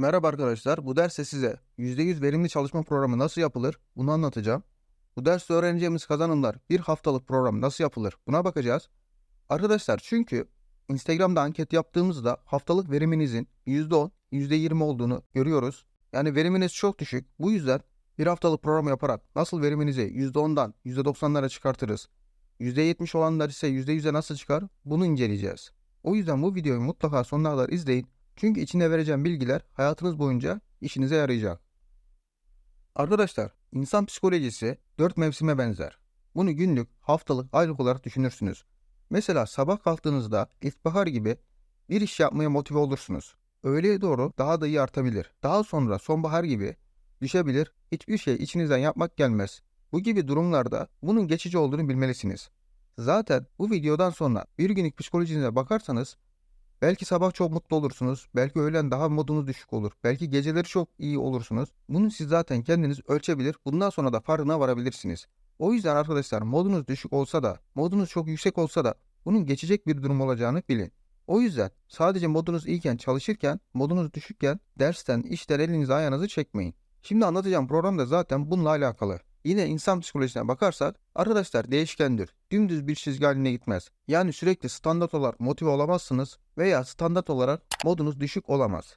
Merhaba arkadaşlar, bu derste size %100 verimli çalışma programı nasıl yapılır bunu anlatacağım. Bu derste öğreneceğimiz kazanımlar bir haftalık program nasıl yapılır buna bakacağız. Arkadaşlar çünkü Instagram'da anket yaptığımızda haftalık veriminizin %10, %20 olduğunu görüyoruz. Yani veriminiz çok düşük. Bu yüzden bir haftalık program yaparak nasıl veriminizi %10'dan %90'lara çıkartırız, %70 olanlar ise %100'e nasıl çıkar bunu inceleyeceğiz. O yüzden bu videoyu mutlaka sonuna kadar izleyin. Çünkü içinde vereceğim bilgiler hayatınız boyunca işinize yarayacak. Arkadaşlar, insan psikolojisi dört mevsime benzer. Bunu günlük, haftalık, aylık olarak düşünürsünüz. Mesela sabah kalktığınızda ilkbahar gibi bir iş yapmaya motive olursunuz. Öğleye doğru daha da iyi artabilir. Daha sonra sonbahar gibi düşebilir, hiçbir şey içinizden yapmak gelmez. Bu gibi durumlarda bunun geçici olduğunu bilmelisiniz. Zaten bu videodan sonra bir günlük psikolojinize bakarsanız Belki sabah çok mutlu olursunuz. Belki öğlen daha modunuz düşük olur. Belki geceleri çok iyi olursunuz. Bunu siz zaten kendiniz ölçebilir. Bundan sonra da farkına varabilirsiniz. O yüzden arkadaşlar modunuz düşük olsa da, modunuz çok yüksek olsa da bunun geçecek bir durum olacağını bilin. O yüzden sadece modunuz iyiyken çalışırken, modunuz düşükken dersten, işten elinizi ayağınızı çekmeyin. Şimdi anlatacağım program da zaten bununla alakalı. Yine insan psikolojisine bakarsak arkadaşlar değişkendir. Dümdüz bir çizgi haline gitmez. Yani sürekli standart olarak motive olamazsınız veya standart olarak modunuz düşük olamaz.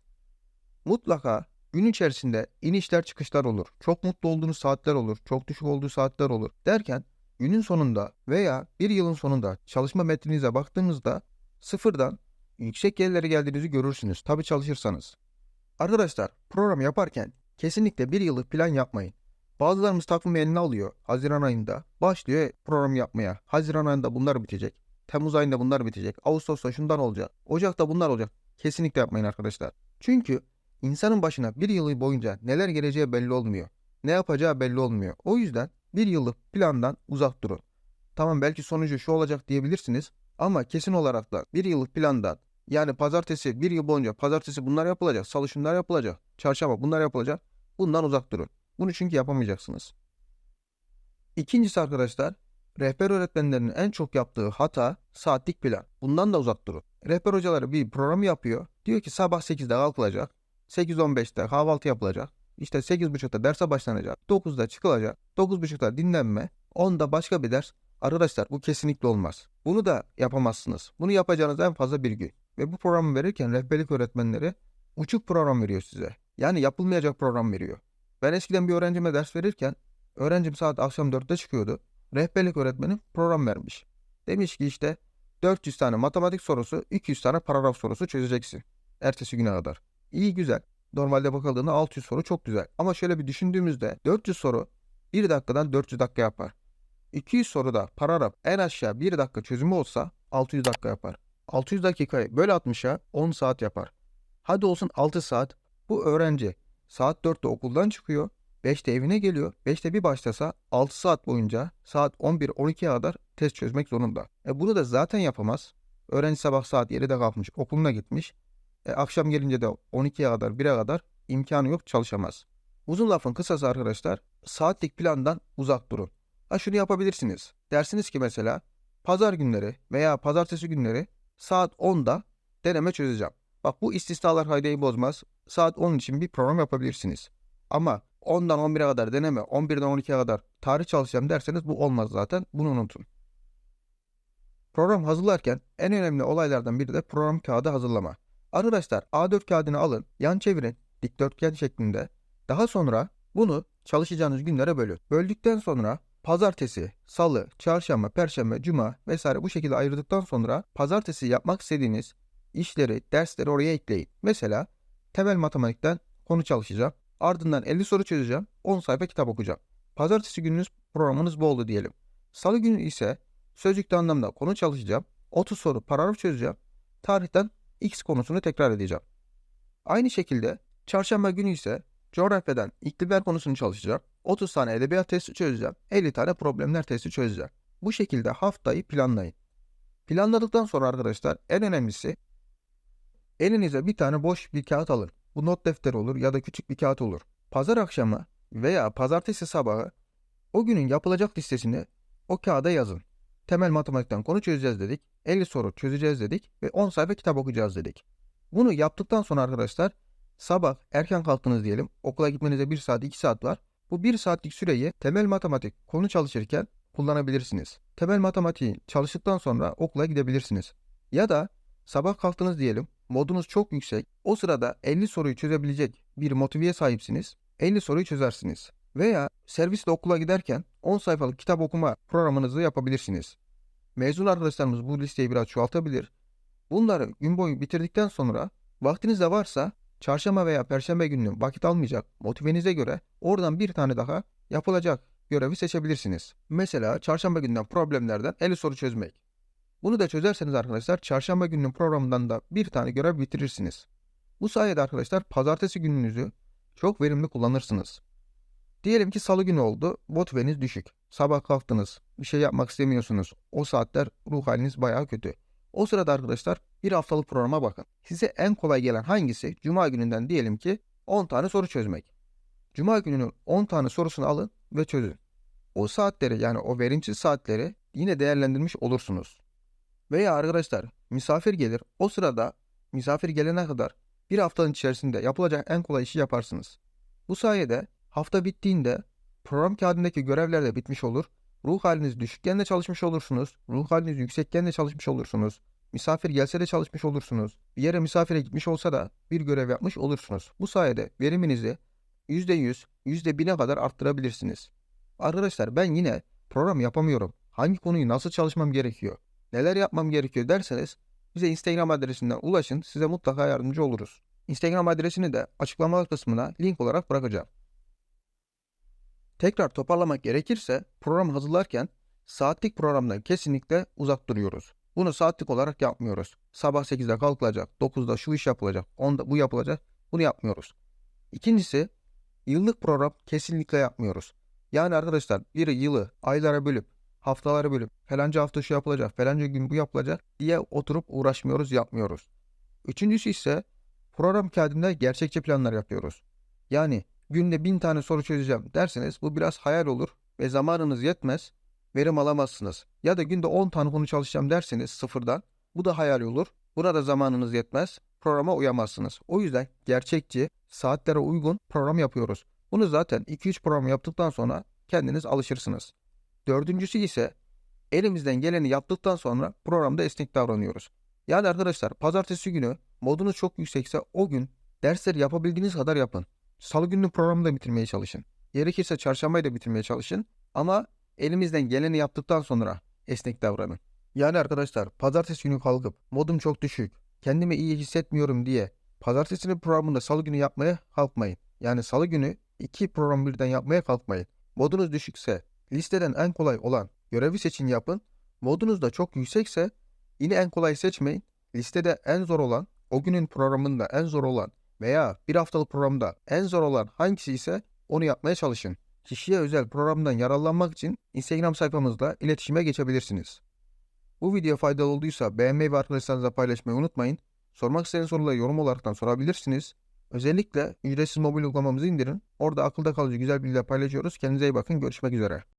Mutlaka gün içerisinde inişler çıkışlar olur. Çok mutlu olduğunuz saatler olur. Çok düşük olduğu saatler olur. Derken günün sonunda veya bir yılın sonunda çalışma metninize baktığınızda sıfırdan yüksek yerlere geldiğinizi görürsünüz. Tabi çalışırsanız. Arkadaşlar program yaparken kesinlikle bir yıllık plan yapmayın. Bazılarımız takvimi eline alıyor Haziran ayında. Başlıyor program yapmaya. Haziran ayında bunlar bitecek. Temmuz ayında bunlar bitecek. Ağustos'ta şundan olacak. Ocak'ta bunlar olacak. Kesinlikle yapmayın arkadaşlar. Çünkü insanın başına bir yıl boyunca neler geleceği belli olmuyor. Ne yapacağı belli olmuyor. O yüzden bir yıllık plandan uzak durun. Tamam belki sonucu şu olacak diyebilirsiniz. Ama kesin olarak da bir yıllık plandan yani pazartesi bir yıl boyunca pazartesi bunlar yapılacak. Salı şunlar yapılacak. Çarşamba bunlar yapılacak. Bundan uzak durun. Bunu çünkü yapamayacaksınız. İkincisi arkadaşlar, rehber öğretmenlerinin en çok yaptığı hata saatlik plan. Bundan da uzak durun. Rehber hocaları bir program yapıyor. Diyor ki sabah 8'de kalkılacak. 8.15'te kahvaltı yapılacak. İşte 8.30'da derse başlanacak. 9'da çıkılacak. 9.30'da dinlenme. 10'da başka bir ders. Arkadaşlar bu kesinlikle olmaz. Bunu da yapamazsınız. Bunu yapacağınız en fazla bir gün. Ve bu programı verirken rehberlik öğretmenleri uçuk program veriyor size. Yani yapılmayacak program veriyor. Ben eskiden bir öğrencime ders verirken öğrencim saat akşam 4'te çıkıyordu. Rehberlik öğretmenim program vermiş. Demiş ki işte 400 tane matematik sorusu, 200 tane paragraf sorusu çözeceksin. Ertesi güne kadar. İyi güzel. Normalde bakıldığında 600 soru çok güzel. Ama şöyle bir düşündüğümüzde 400 soru 1 dakikadan 400 dakika yapar. 200 soruda paragraf en aşağı 1 dakika çözümü olsa 600 dakika yapar. 600 dakikayı böyle 60'a 10 saat yapar. Hadi olsun 6 saat. Bu öğrenci Saat 4'te okuldan çıkıyor. 5'te evine geliyor. 5'te bir başlasa 6 saat boyunca saat 11-12'ye kadar test çözmek zorunda. E bunu da zaten yapamaz. Öğrenci sabah saat 7'de kalkmış okuluna gitmiş. E akşam gelince de 12'ye kadar 1'e kadar imkanı yok çalışamaz. Uzun lafın kısası arkadaşlar saatlik plandan uzak durun. Ha şunu yapabilirsiniz. Dersiniz ki mesela pazar günleri veya pazartesi günleri saat 10'da deneme çözeceğim. Bak bu istisnalar kaydeyi bozmaz. Saat 10 için bir program yapabilirsiniz. Ama 10'dan 11'e kadar deneme, 11'den 12'ye kadar tarih çalışacağım derseniz bu olmaz zaten. Bunu unutun. Program hazırlarken en önemli olaylardan biri de program kağıdı hazırlama. Arkadaşlar A4 kağıdını alın, yan çevirin, dikdörtgen şeklinde. Daha sonra bunu çalışacağınız günlere bölün. Böldükten sonra pazartesi, salı, çarşamba, perşembe, cuma vesaire bu şekilde ayırdıktan sonra pazartesi yapmak istediğiniz işleri, dersleri oraya ekleyin. Mesela temel matematikten konu çalışacağım. Ardından 50 soru çözeceğim. 10 sayfa kitap okuyacağım. Pazartesi gününüz programınız bu oldu diyelim. Salı günü ise sözlükte anlamda konu çalışacağım. 30 soru paragraf çözeceğim. Tarihten X konusunu tekrar edeceğim. Aynı şekilde çarşamba günü ise coğrafyadan iklimler konusunu çalışacağım. 30 tane edebiyat testi çözeceğim. 50 tane problemler testi çözeceğim. Bu şekilde haftayı planlayın. Planladıktan sonra arkadaşlar en önemlisi Elinize bir tane boş bir kağıt alın. Bu not defteri olur ya da küçük bir kağıt olur. Pazar akşamı veya pazartesi sabahı o günün yapılacak listesini o kağıda yazın. Temel matematikten konu çözeceğiz dedik. 50 soru çözeceğiz dedik ve 10 sayfa kitap okuyacağız dedik. Bunu yaptıktan sonra arkadaşlar Sabah erken kalktınız diyelim. Okula gitmenize 1 saat 2 saat var. Bu 1 saatlik süreyi temel matematik konu çalışırken kullanabilirsiniz. Temel matematiği çalıştıktan sonra okula gidebilirsiniz. Ya da sabah kalktınız diyelim. Modunuz çok yüksek. O sırada 50 soruyu çözebilecek bir motiveye sahipsiniz. 50 soruyu çözersiniz. Veya servisle okula giderken 10 sayfalık kitap okuma programınızı yapabilirsiniz. Mezun arkadaşlarımız bu listeyi biraz çoğaltabilir. Bunları gün boyu bitirdikten sonra vaktiniz de varsa çarşamba veya perşembe günü vakit almayacak motivenize göre oradan bir tane daha yapılacak görevi seçebilirsiniz. Mesela çarşamba günden problemlerden 50 soru çözmek. Bunu da çözerseniz arkadaşlar çarşamba gününün programından da bir tane görev bitirirsiniz. Bu sayede arkadaşlar pazartesi gününüzü çok verimli kullanırsınız. Diyelim ki salı günü oldu, motiveniz düşük. Sabah kalktınız, bir şey yapmak istemiyorsunuz. O saatler ruh haliniz bayağı kötü. O sırada arkadaşlar bir haftalık programa bakın. Size en kolay gelen hangisi? Cuma gününden diyelim ki 10 tane soru çözmek. Cuma gününün 10 tane sorusunu alın ve çözün. O saatleri yani o verimsiz saatleri yine değerlendirmiş olursunuz. Veya arkadaşlar misafir gelir. O sırada misafir gelene kadar bir haftanın içerisinde yapılacak en kolay işi yaparsınız. Bu sayede hafta bittiğinde program kağıdındaki görevler de bitmiş olur. Ruh haliniz düşükken de çalışmış olursunuz. Ruh haliniz yüksekken de çalışmış olursunuz. Misafir gelse de çalışmış olursunuz. Bir yere misafire gitmiş olsa da bir görev yapmış olursunuz. Bu sayede veriminizi %100, %1000'e kadar arttırabilirsiniz. Arkadaşlar ben yine program yapamıyorum. Hangi konuyu nasıl çalışmam gerekiyor? Neler yapmam gerekiyor derseniz bize Instagram adresinden ulaşın size mutlaka yardımcı oluruz. Instagram adresini de açıklama kısmına link olarak bırakacağım. Tekrar toparlamak gerekirse program hazırlarken saatlik programdan kesinlikle uzak duruyoruz. Bunu saatlik olarak yapmıyoruz. Sabah 8'de kalkılacak, 9'da şu iş yapılacak, 10'da bu yapılacak. Bunu yapmıyoruz. İkincisi yıllık program kesinlikle yapmıyoruz. Yani arkadaşlar bir yılı aylara bölüp haftalara bölüp falanca hafta şu yapılacak, falanca gün bu yapılacak diye oturup uğraşmıyoruz, yapmıyoruz. Üçüncüsü ise program kağıdında gerçekçi planlar yapıyoruz. Yani günde bin tane soru çözeceğim derseniz bu biraz hayal olur ve zamanınız yetmez, verim alamazsınız. Ya da günde 10 tane konu çalışacağım derseniz sıfırdan bu da hayal olur. Buna da zamanınız yetmez, programa uyamazsınız. O yüzden gerçekçi, saatlere uygun program yapıyoruz. Bunu zaten 2-3 program yaptıktan sonra kendiniz alışırsınız. Dördüncüsü ise elimizden geleni yaptıktan sonra programda esnek davranıyoruz. Yani arkadaşlar pazartesi günü modunuz çok yüksekse o gün dersleri yapabildiğiniz kadar yapın. Salı günü programı da bitirmeye çalışın. Gerekirse çarşambayı da bitirmeye çalışın. Ama elimizden geleni yaptıktan sonra esnek davranın. Yani arkadaşlar pazartesi günü kalkıp modum çok düşük, kendimi iyi hissetmiyorum diye pazartesinin programında salı günü yapmaya kalkmayın. Yani salı günü iki program birden yapmaya kalkmayın. Modunuz düşükse listeden en kolay olan görevi seçin yapın. Modunuz da çok yüksekse yine en kolay seçmeyin. Listede en zor olan, o günün programında en zor olan veya bir haftalık programda en zor olan hangisi ise onu yapmaya çalışın. Kişiye özel programdan yararlanmak için Instagram sayfamızda iletişime geçebilirsiniz. Bu video faydalı olduysa beğenmeyi ve arkadaşlarınızla paylaşmayı unutmayın. Sormak istediğiniz soruları yorum olaraktan sorabilirsiniz. Özellikle ücretsiz mobil uygulamamızı indirin. Orada akılda kalıcı güzel bilgiler paylaşıyoruz. Kendinize iyi bakın. Görüşmek üzere.